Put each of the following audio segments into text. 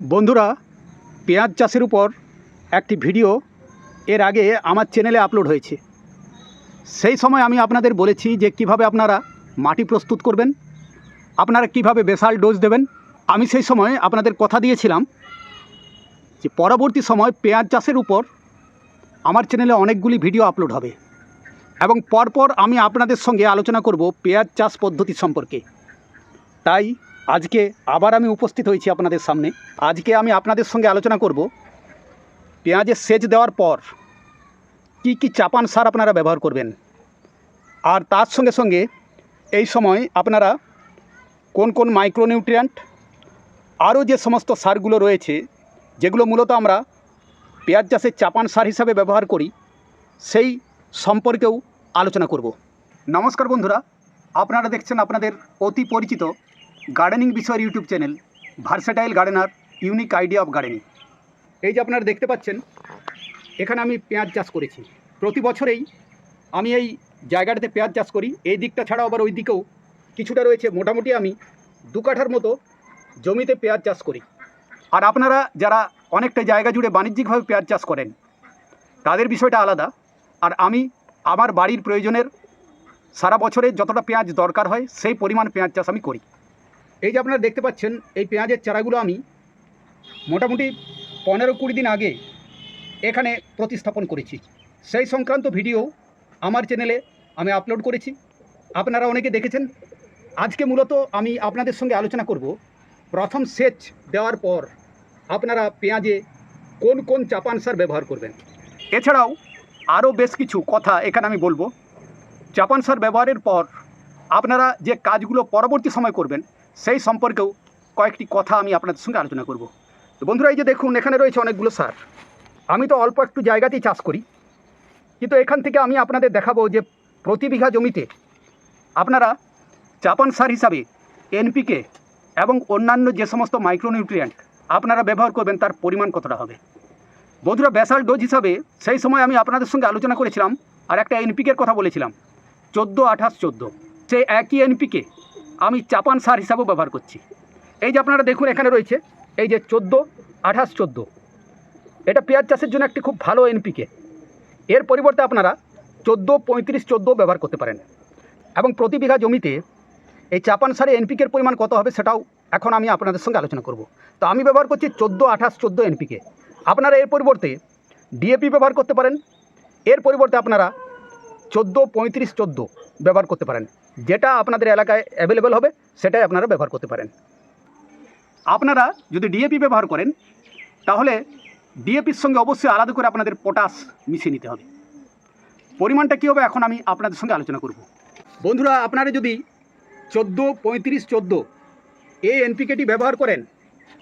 বন্ধুরা, পেঁয়াজ চাষের উপর একটি ভিডিও এর আগে আমার চ্যানেলে আপলোড হয়েছে। সেই সময় আমি আপনাদের বলেছি যে কীভাবে আপনারা মাটি প্রস্তুত করবেন, আপনারা কীভাবে বেসাল ডোজ দেবেন। আমি সেই সময় আপনাদের কথা দিয়েছিলাম যে পরবর্তী সময় পেঁয়াজ চাষের উপর আমার চ্যানেলে অনেকগুলি ভিডিও আপলোড হবে এবং পরপর আমি আপনাদের সঙ্গে আলোচনা করব পেঁয়াজ চাষ পদ্ধতি সম্পর্কে। তাই আজকে আবার আমি উপস্থিত হয়েছি আপনাদের সামনে। আজকে আমি আপনাদের সঙ্গে আলোচনা করব পেঁয়াজের সেচ দেওয়ার পর কি কি চাপান সার আপনারা ব্যবহার করবেন। আর তার সঙ্গে সঙ্গে এই সময় আপনারা কোন কোন মাইক্রোনিউট্রিয়েন্ট, আরও যে সমস্ত সারগুলো রয়েছে, যেগুলো মূলত আমরা পেঁয়াজ চাষের চাপান সার হিসাবে ব্যবহার করি, সেই সম্পর্কেও আলোচনা করব। নমস্কার বন্ধুরা, আপনারা দেখছেন আপনাদের অতি পরিচিত গার্ডেনিং বিষয়ের YouTube channel versatile gardener unique idea of gardening এই যে আপনারা দেখতে পাচ্ছেন, এখানে আমি পেঁয়াজ চাষ করেছি। প্রতি বছরেই আমি এই জায়গাটাতে পেঁয়াজ চাষ করি। এই দিকটা ছাড়াও আবার ওই দিকেও কিছুটা রয়েছে। মোটামুটি আমি দু কাঠার মতো জমিতে পেঁয়াজ চাষ করি। আর আপনারা যারা অনেকটা জায়গা জুড়ে বাণিজ্যিকভাবে পেঁয়াজ চাষ করেন, তাদের বিষয়টা আলাদা। আর আমি আমার বাড়ির প্রয়োজনের সারা বছরে যতটা পেঁয়াজ দরকার হয়, সেই পরিমাণ পেঁয়াজ চাষ আমি করি। এই যে আপনারা দেখতে পাচ্ছেন, এই পেঁয়াজের চারাগুলো আমি মোটামুটি পনেরো কুড়ি দিন আগে এখানে প্রতিস্থাপন করেছি। সেই সংক্রান্ত ভিডিও আমার চ্যানেলে আমি আপলোড করেছি। আপনারা অনেকে দেখেছেন। আজকে মূলত আমি আপনাদের সঙ্গে আলোচনা করব। প্রথম সেচ দেওয়ার পর আপনারা পেঁয়াজে কোন কোন চাপান সার ব্যবহার করবেন। এছাড়াও আরও বেশ কিছু কথা এখানে আমি বলব। চাপান সার ব্যবহারের পর আপনারা যে কাজগুলো পরবর্তী সময় করবেন সেই সম্পর্কেও কয়েকটি কথা আমি আপনাদের সঙ্গে আলোচনা করব। তো বন্ধুরা, এই যে দেখুন, এখানে রয়েছে অনেকগুলো সার। আমি তো অল্প একটু জায়গাতেই চাষ করি। কিন্তু এখান থেকে আমি আপনাদের দেখাবো যে প্রতি বিঘা জমিতে আপনারা চাপান সার হিসাবে এনপিকে এবং অন্যান্য যে সমস্ত মাইক্রোনিউট্রিয়েন্ট আপনারা ব্যবহার করবেন, তার পরিমাণ কতটা হবে? বন্ধুরা বেসাল ডোজ হিসাবে সেই সময় আমি আপনাদের সঙ্গে আলোচনা করেছিলাম আর একটা এনপিকের কথা বলেছিলাম। চোদ্দ আঠাশ চোদ্দ। সেই একই এনপিকে আমি চাপান সার হিসাবেও ব্যবহার করছি। এই যে আপনারা দেখুন এখানে রয়েছে, এই যে চোদ্দ, আঠাশ, চোদ্দ। এটা পেঁয়াজ চাষের জন্য একটি খুব ভালো এনপিকে। এর পরিবর্তে আপনারা চোদ্দ, পঁয়ত্রিশ, চোদ্দ ব্যবহার করতে পারেন। এবং প্রতি বিঘা জমিতে এই চাপান সারে এনপিকের পরিমাণ কত হবে সেটাও এখন আমি আপনাদের সঙ্গে আলোচনা করব। তো আমি ব্যবহার করছি চোদ্দ, আঠাশ, চোদ্দ এনপিকে। আপনারা এর পরিবর্তে ডিএপি ব্যবহার করতে পারেন। এর পরিবর্তে আপনারা চোদ্দ, পঁয়ত্রিশ, চোদ্দ ব্যবহার করতে পারেন। যেটা আপনাদের এলাকায় অ্যাভেলেবেল হবে, সেটাই আপনারা ব্যবহার করতে পারেন। আপনারা যদি ডিএপি ব্যবহার করেন, তাহলে ডিএপির সঙ্গে অবশ্যই আলাদা করে আপনাদের পটাশ মিশিয়ে নিতে হবে। পরিমাণটা কী হবে এখন আমি আপনাদের সঙ্গে আলোচনা করব। বন্ধুরা, আপনারা যদি চোদ্দ, পঁয়ত্রিশ, চোদ্দ এই এনপিকেটি ব্যবহার করেন,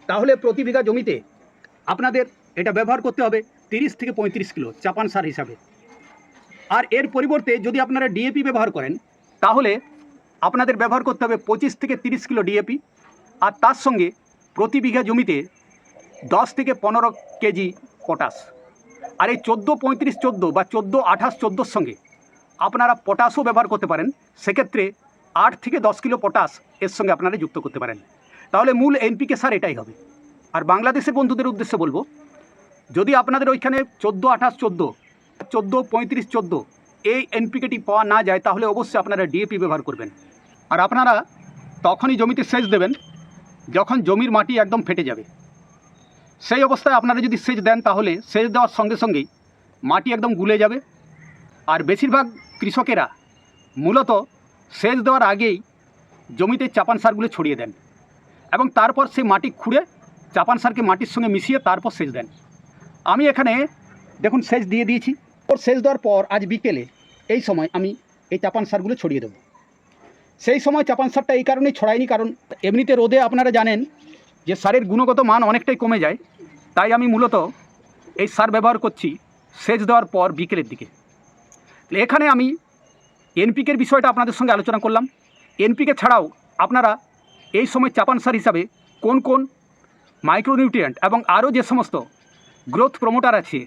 তাহলে প্রতি বিঘা জমিতে আপনাদের এটা ব্যবহার করতে হবে তিরিশ থেকে পঁয়ত্রিশ কিলো চাপান সার হিসাবে। আর এর পরিবর্তে যদি আপনারা ডিএপি ব্যবহার করেন তাহলে আপনাদের ব্যবহার করতে হবে পঁচিশ থেকে তিরিশ কিলো ডিএপি, আর তার সঙ্গে প্রতি বিঘা জমিতে দশ থেকে পনেরো কেজি পটাশ। আর এই চোদ্দ পঁয়ত্রিশ চোদ্দ বা চোদ্দ আঠাশ চোদ্দোর সঙ্গে আপনারা পটাশও ব্যবহার করতে পারেন। সেক্ষেত্রে আট থেকে দশ কিলো পটাশ এর সঙ্গে আপনারা যুক্ত করতে পারেন। তাহলে মূল এনপিকে সার এটাই হবে। আর বাংলাদেশের বন্ধুদের উদ্দেশ্যে বলব, যদি আপনাদের ওইখানে চোদ্দ আঠাশ চোদ্দ চোদ্দ পঁয়ত্রিশ চোদ্দ এই এনপিকেটি পাওয়া না যায়, তাহলে অবশ্যই আপনারা ডিএপি ব্যবহার করবেন। আর আপনারা তখনই জমিতে সেচ দেবেন, যখন জমির মাটি একদম ফেটে যাবে। সেই অবস্থায় আপনারা যদি সেচ দেন, তাহলে সেচ দেওয়ার সঙ্গে সঙ্গেই মাটি একদম গুলে যাবে। আর বেশিরভাগ কৃষকেরা মূলত সেচ দেওয়ার আগেই জমিতে চাপান সারগুলো ছড়িয়ে দেন এবং তারপর সেই মাটি খুঁড়ে চাপান সারকে মাটির সঙ্গে মিশিয়ে তারপর সেচ দেন। আমি এখানে, দেখুন, সেচ দিয়ে দিয়েছি। ওর সেচ দেওয়ার পর আজ বিকেলে এই সময় আমি এই চাপান সারগুলো ছড়িয়ে দেবো। সেই সময় চাপান সারটা এই কারণেই ছড়ায়নি, কারণ এমনিতে রোদে আপনারা জানেন যে সারের গুণগত মান অনেকটাই কমে যায়। তাই আমি মূলত এই সার ব্যবহার করছি সেচ দেওয়ার পর বিকেলের দিকে। এখানে আমি এনপিকের বিষয়টা আপনাদের সঙ্গে আলোচনা করলাম। এনপিকে ছাড়াও আপনারা এই সময় চাপান সার হিসাবে কোন কোন মাইক্রোনিউট্রিয়েন্ট এবং আরও যে সমস্ত গ্রোথ প্রমোটার আছে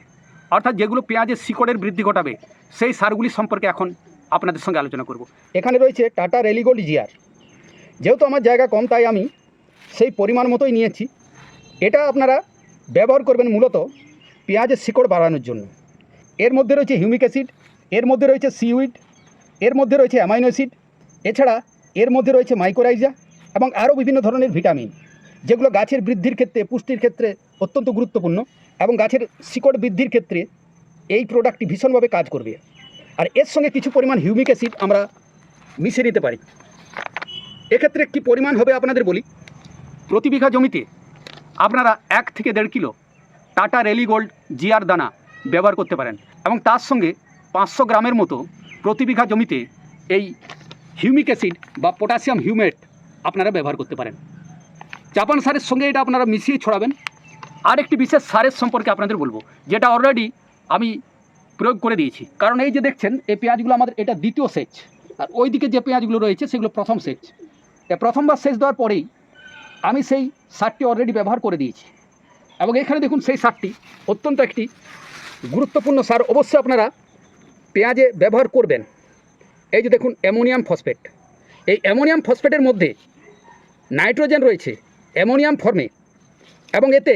অর্থাৎ যেগুলো পেঁয়াজের শিকড়ের বৃদ্ধি ঘটাবে, সেই সারগুলি সম্পর্কে এখন আপনাদের সঙ্গে আলোচনা করব। এখানে রয়েছে টাটা রেলিগোল্ড জিয়ার যেহেতু আমার জায়গা কম, তাই আমি সেই পরিমাণ মতোই নিয়েছি। এটা আপনারা ব্যবহার করবেন মূলত পেঁয়াজের শিকড় বাড়ানোর জন্য। এর মধ্যে রয়েছে হিউমিক অ্যাসিড, এর মধ্যে রয়েছে সিউইড, এর মধ্যে রয়েছে অ্যামাইনো অ্যাসিড, এছাড়া এর মধ্যে রয়েছে মাইক্রোরাইজা এবং আরও বিভিন্ন ধরনের ভিটামিন। যেগুলো গাছের বৃদ্ধির ক্ষেত্রে, পুষ্টির ক্ষেত্রে অত্যন্ত গুরুত্বপূর্ণ এবং গাছের শিকড় বৃদ্ধির ক্ষেত্রে এই প্রোডাক্টটি ভীষণভাবে কাজ করবে। আর এর সঙ্গে কিছু পরিমাণ হিউমিক অ্যাসিড আমরা মিশিয়ে নিতে পারি। এক্ষেত্রে কী পরিমাণ হবে আপনাদের বলি? প্রতি বিঘা জমিতে আপনারা এক থেকে দেড় kilo Tata Rallis gold GR দানা ব্যবহার করতে পারেন এবং তার সঙ্গে পাঁচশো গ্রামের মতো প্রতি বিঘা জমিতে এই হিউমিক অ্যাসিড বা পটাশিয়াম হিউমেট আপনারা ব্যবহার করতে পারেন। জাপান সারের সঙ্গে এটা আপনারা মিশিয়ে ছড়াবেন। আর একটি বিশেষ সারের সম্পর্কে আপনাদের বলব, যেটা অলরেডি আমি প্রয়োগ করে দিয়েছি। কারণ এই যে দেখছেন, এই পেঁয়াজগুলো আমাদের এটা দ্বিতীয় সেচ। আর ওই দিকে যে পেঁয়াজগুলো রয়েছে, সেগুলো প্রথম সেচ। প্রথমবার সেচ দেওয়ার পরেই আমি সেই সারটি অলরেডি ব্যবহার করে দিয়েছি। এবং এখানে দেখুন সেই সারটি অত্যন্ত একটি গুরুত্বপূর্ণ সার। অবশ্যই আপনারা পেঁয়াজে ব্যবহার করবেন। এই যে দেখুন, অ্যামোনিয়াম ফসফেট। এই অ্যামোনিয়াম ফসফেটের মধ্যে নাইট্রোজেন রয়েছে। অ্যামোনিয়াম ফর্মে। এবং এতে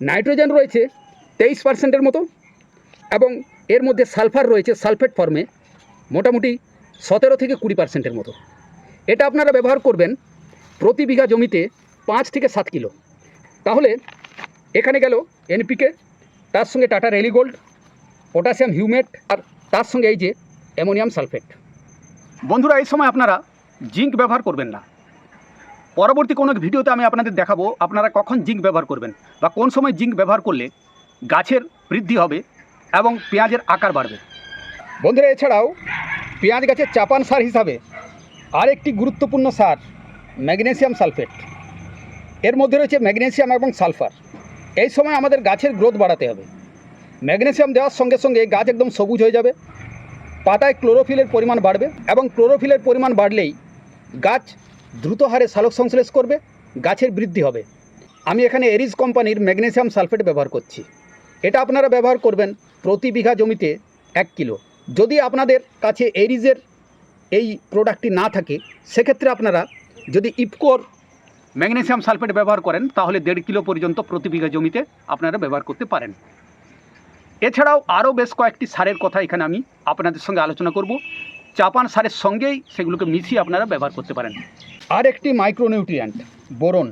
নাইট্রোজেন রয়েছে তেইশ পার্সেন্টের মতো, এবং এর মধ্যে সালফার রয়েছে সালফেট ফর্মে মোটামুটি সতেরো থেকে কুড়ি পার্সেন্টের মতো। এটা আপনারা ব্যবহার করবেন প্রতি বিঘা জমিতে পাঁচ থেকে সাত কিলো। তাহলে এখানে গেল এনপিকে তার সঙ্গে টাটা রেলিগোল্ড, পটাশিয়াম হিউমেট, আর তার সঙ্গে এই যে অ্যামোনিয়াম সালফেট। বন্ধুরা, এই সময় আপনারা জিঙ্ক ব্যবহার করবেন না। পরবর্তী কোনো ভিডিওতে আমি আপনাদের দেখাবো আপনারা কখন জিঙ্ক ব্যবহার করবেন বা কোন সময় জিঙ্ক ব্যবহার করলে গাছের বৃদ্ধি হবে এবং পেঁয়াজের আকার বাড়বে। বন্ধুরা, এছাড়াও পেঁয়াজ গাছের চাপান সার হিসাবে আরেকটি গুরুত্বপূর্ণ সার ম্যাগনেসিয়াম সালফেট। এর মধ্যে রয়েছে ম্যাগনেসিয়াম এবং সালফার। এই সময় আমাদের গাছের গ্রোথ বাড়াতে হবে। ম্যাগনেসিয়াম দেওয়ার সঙ্গে সঙ্গে গাছ একদম সবুজ হয়ে যাবে, পাতায় ক্লোরোফিলের পরিমাণ বাড়বে এবং ক্লোরোফিলের পরিমাণ বাড়লেই গাছ দ্রুত হারে সালোক সংশ্লেষ করবে, গাছের বৃদ্ধি হবে। আমি এখানে এরিজ কোম্পানির ম্যাগনেসিয়াম সালফেট ব্যবহার করছি। এটা আপনারা ব্যবহার করবেন প্রতি বিঘা জমিতে এক কিলো। যদি আপনাদের কাছে এরিজের এই প্রোডাক্টটি না থাকে, সেক্ষেত্রে আপনারা যদি ইপকোর ম্যাগনেসিয়াম সালফেট ব্যবহার করেন, তাহলে দেড় কিলো পর্যন্ত প্রতি বিঘা জমিতে আপনারা ব্যবহার করতে পারেন। এছাড়াও আরও বেশ কয়েকটি সারের কথা এখানে আমি আপনাদের সঙ্গে আলোচনা করব। চাপান সারের সঙ্গেই সেগুলোকে মিশিয়ে আপনারা ব্যবহার করতে পারেন। আর একটি মাইক্রোনিউট্রিয়েন্ট, বোরন।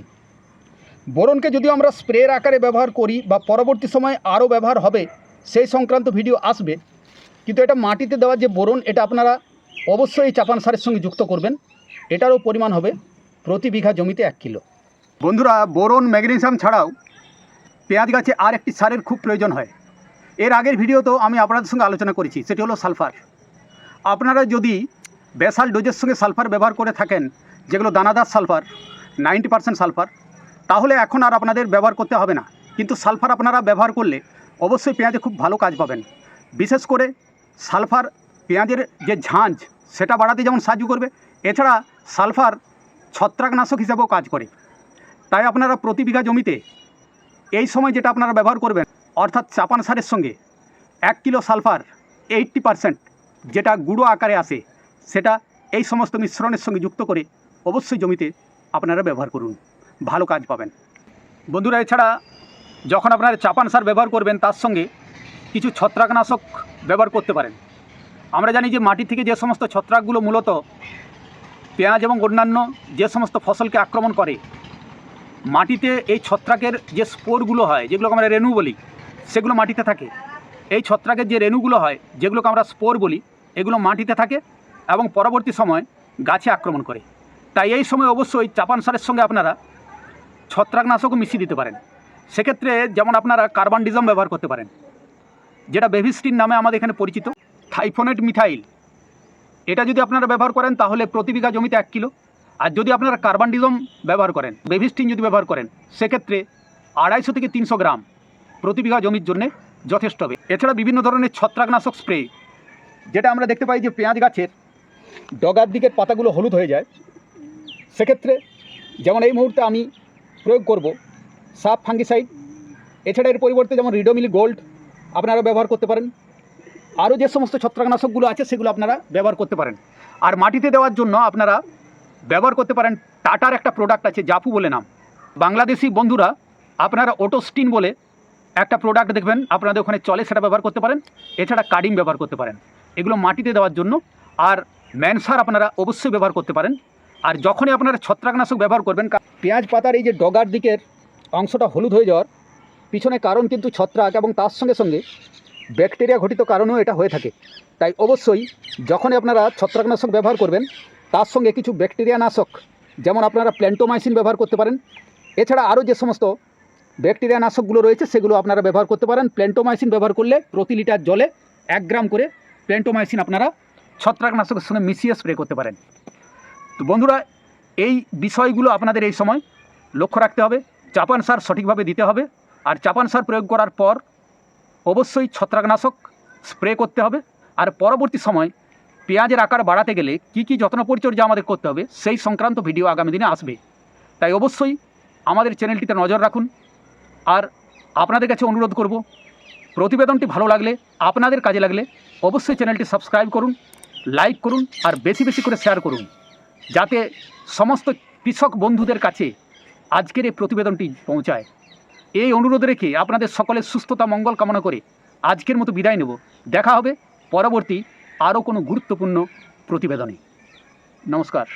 বোরনকে যদিও আমরা স্প্রের আকারে ব্যবহার করি বা পরবর্তী সময়ে আরও ব্যবহার হবে, সেই সংক্রান্ত ভিডিও আসবে। কিন্তু এটা মাটিতে দেওয়া যে বোরন, এটা আপনারা অবশ্যই চাপান সারের সঙ্গে যুক্ত করবেন। এটারও পরিমাণ হবে প্রতি বিঘা জমিতে এক কিলো। বন্ধুরা, বোরন ম্যাগনেসিয়াম ছাড়াও পেঁয়াজ গাছে আর একটি সারের খুব প্রয়োজন হয়। এর আগের ভিডিওতেও আমি আপনাদের সঙ্গে আলোচনা করেছি, সেটি হলো সালফার। আপনারা যদি বেসাল ডোজের সঙ্গে সালফার ব্যবহার করে থাকেন যেগুলো দানাদার সালফার, নাইনটি পার্সেন্ট সালফার, তাহলে এখন আর আপনাদের ব্যবহার করতে হবে না। কিন্তু সালফার আপনারা ব্যবহার করলে অবশ্যই পেঁয়াজে খুব ভালো কাজ পাবেন। বিশেষ করে সালফার, পেঁয়াজের যে ঝাঁঝ সেটা বাড়াতে যেমন সাহায্য করবে, এছাড়া সালফার ছত্রাকনাশক হিসাবেও কাজ করে। তাই আপনারা প্রতি বিঘা জমিতে এই সময় যেটা আপনারা ব্যবহার করবেন, অর্থাৎ চাপান সারের সঙ্গে এক কিলো সালফার এইট্টি পারসেন্ট, যেটা গুঁড়ো আকারে আসে, সেটা এই সমস্ত মিশ্রণের সঙ্গে যুক্ত করে অবশ্যই জমিতে আপনারা ব্যবহার করুন। ভালো কাজ পাবেন। বন্ধুরা, এছাড়া যখন আপনারা চাপান সার ব্যবহার করবেন, তার সঙ্গে কিছু ছত্রাকনাশক ব্যবহার করতে পারেন। আমরা জানি যে মাটি থেকে যে সমস্ত ছত্রাকগুলো মূলত পেঁয়াজ এবং অন্যান্য যে সমস্ত ফসলকে আক্রমণ করে, মাটিতে এই ছত্রাকের যে স্পোরগুলো হয়, যেগুলোকে আমরা রেণু বলি, সেগুলো মাটিতে থাকে। এই ছত্রাকের যে রেণুগুলো হয়, যেগুলোকে আমরা স্পোর বলি, এগুলো মাটিতে থাকে এবং পরবর্তী সময় গাছে আক্রমণ করে। তাই এই সময় অবশ্যই চাপান সারের সঙ্গে আপনারা ছত্রাকনাশকও মিশিয়ে দিতে পারেন। সেক্ষেত্রে যেমন আপনারা কার্বন ডিজম ব্যবহার করতে পারেন, যেটা বেভিস্টিন নামে আমাদের এখানে পরিচিত। থাইফোনেট মিথাইল, এটা যদি আপনারা ব্যবহার করেন তাহলে প্রতি বিঘা জমিতে এক কিলো। আর যদি আপনারা কার্বন ডিজম ব্যবহার করেন, বেভিস্টিন যদি ব্যবহার করেন, সেক্ষেত্রে আড়াইশো থেকে তিনশো গ্রাম প্রতি বিঘা জমির জন্য যথেষ্ট হবে। এছাড়া বিভিন্ন ধরনের ছত্রাকনাশক স্প্রে, যেটা আমরা দেখতে পাই যে পেঁয়াজ গাছের ডগার দিকের পাতাগুলো হলুদ হয়ে যায়। সেক্ষেত্রে যেমন এই মুহূর্তে আমি প্রয়োগ করব সাপ ফাঙ্গিসাইড, এছাড়া এর পরিবর্তে যেমন রিডোমিল গোল্ড আপনারা ব্যবহার করতে পারেন। আরও যে সমস্ত ছত্রাকনাশকগুলো আছে সেগুলো আপনারা ব্যবহার করতে পারেন। আর মাটিতে দেওয়ার জন্য আপনারা ব্যবহার করতে পারেন টাটার একটা প্রোডাক্ট আছে জাপু বলে নাম। বাংলাদেশি বন্ধুরা আপনারা ওটোস্টিন বলে একটা প্রোডাক্ট দেখবেন, আপনাদের ওখানে চলে সেটা ব্যবহার করতে পারেন, এছাড়া কাডিম ব্যবহার করতে পারেন। এগুলো মাটিতে দেওয়ার জন্য আর ম্যানসার আপনারা অবশ্যই ব্যবহার করতে পারেন। আর যখনই আপনারা ছত্রাকনাশক ব্যবহার করবেন পেঁয়াজ পাতার এই যে ডগার দিকের অংশটা হলুদ হয়ে যাওয়ার পিছনে কারণ কিন্তু ছত্রাক এবং তার সঙ্গে সঙ্গে ব্যাকটেরিয়া ঘটিত কারণেও এটা হয়ে থাকে। তাই অবশ্যই যখনই আপনারা ছত্রাকনাশক ব্যবহার করবেন, তার সঙ্গে কিছু ব্যাকটেরিয়া নাশক যেমন আপনারা প্ল্যান্টোমাইসিন ব্যবহার করতে পারেন। এছাড়া আরও যে সমস্ত ব্যাকটেরিয়া নাশকগুলো রয়েছে, সেগুলো আপনারা ব্যবহার করতে পারেন। প্ল্যান্টোমাইসিন ব্যবহার করলে প্রতি লিটার জলে এক গ্রাম করে প্ল্যান্টোমাইসিন আপনারা ছত্রাকনাশকের সঙ্গে মিশিয়ে স্প্রে করতে পারেন। তো বন্ধুরা, এই বিষয়গুলো আপনাদের এই সময় লক্ষ্য রাখতে হবে। চাপান সার সঠিকভাবে দিতে হবে। আর চাপান সার প্রয়োগ করার পর অবশ্যই ছত্রাকনাশক স্প্রে করতে হবে। আর পরবর্তী সময় পেঁয়াজের আকার বাড়াতে গেলে কি কি যত্ন পরিচর্যা আমাদের করতে হবে, সেই সংক্রান্ত ভিডিও আগামী দিনে আসবে। তাই অবশ্যই আমাদের চ্যানেলটিতে নজর রাখুন। আর আপনাদের কাছে অনুরোধ করব, প্রতিবেদনটি ভালো লাগলে, আপনাদের কাজে লাগলে অবশ্যই চ্যানেলটি সাবস্ক্রাইব করুন, লাইক করুন, আর বেশি বেশি করে শেয়ার করুন। যাতে সমস্ত কৃষক বন্ধুদের কাছে আজকের এই প্রতিবেদনটি পৌঁছায়। এই অনুরোধ রেখে আপনাদের সকলের সুস্থতা, মঙ্গল কামনা করে আজকের মতো বিদায় নেব। দেখা হবে পরবর্তী আরও কোনো গুরুত্বপূর্ণ প্রতিবেদনে। নমস্কার।